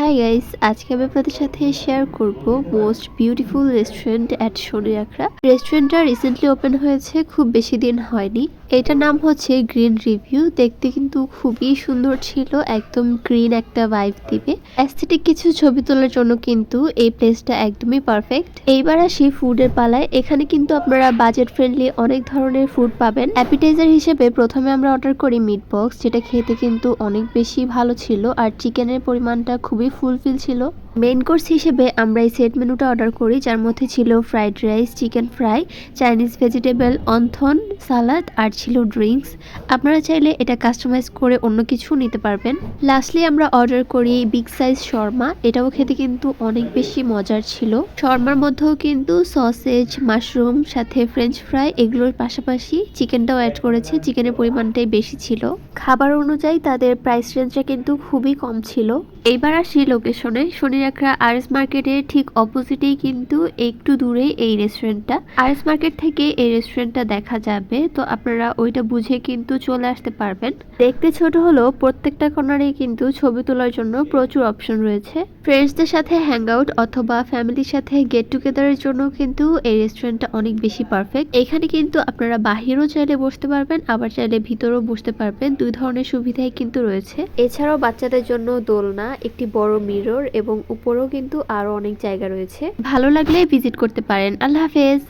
Hi guys আজকে আমি আপনাদের সাথে শেয়ার করব most beautiful restaurant at Shani Akhra রেস্টুরেন্টটা রিসেন্টলি ওপেন হয়েছে, খুব বেশি দিন হয়নি। এটার নাম হচ্ছে গ্রিন রিভিউ দেখতে কিন্তু খুবই সুন্দর ছিল, একদম গ্রিন একটা ভাইব দিবে। অ্যাস্থেটিক কিছু ছবি তোলার জন্য কিন্তু এই প্লেসটা একদমই পারফেক্ট এইবার আসি ফুডের পালায়। এখানে কিন্তু আপনারা বাজেট ফ্রেন্ডলি অনেক ধরনের ফুড পাবেন। অ্যাপিটাইজার হিসেবে প্রথমে আমরা অর্ডার করি মিট বক্স যেটা খেতে কিন্তু অনেক বেশি ভালো ছিল। আর চিকেনের পরিমাণটা খুবই ফুলফিল ছিল। মেইন কোর্স হিসেবে আমরা এই সেট মেনুটা অর্ডার করি, যার মধ্যে ছিল fried rice chicken fry Chinese vegetable wonton salad আর ছিল ড্রিঙ্কস আপনারা চাইলে এটা কাস্টমাইজ করে অন্য কিছু নিতে পারবেন। লাস্টলি আমরা অর্ডার করি বিগ সাইজ শর্মা এটাও খেতে কিন্তু অনেক বেশি মজার ছিল। শর্মার মধ্যেও কিন্তু সসেজ মাশরুম সাথে ফ্রেঞ্চ ফ্রাই এগুলোর পাশাপাশি চিকেনটাও অ্যাড করেছে। চিকেনের পরিমাণটাই বেশি ছিল। খাবার অনুযায়ী তাদের প্রাইস রেঞ্জটা কিন্তু খুবই কম ছিল। এইবার আসি লোকেশনে শনিরাখড়া আরএস মার্কেটের ঠিক অপোজিটেই কিন্তু একটু দূরে এই রেস্টুরেন্টটা আরএস মার্কেট থেকে এই রেস্টুরেন্টটা দেখা যাবে, তো আপনারা ওইটা বুঝে কিন্তু চলে আসতে পারবেন। দেখতে ছোট হলেও প্রত্যেকটা কর্নারে কিন্তু ছবি তোলার জন্য প্রচুর অপশন রয়েছে। ফ্রেন্ডসদের সাথে হ্যাং আউট অথবা ফ্যামিলির সাথে গেট টুগেদারের জন্য কিন্তু এই রেস্টুরেন্টটা অনেক বেশি পারফেক্ট এখানে কিন্তু আপনারা বাহিরেও চাইলে বসতে পারবেন, আবার চাইলে ভিতরেও বসতে পারবেন। দুই ধরনের সুবিধাই কিন্তু রয়েছে। এছাড়াও বাচ্চাদের জন্য দোলনা, একটি বড় মিরর এবং উপরেও কিন্তু আরও অনেক জায়গা রয়েছে। ভালো লাগলে ভিজিট করতে পারেন। আল্লাহ হাফেজ।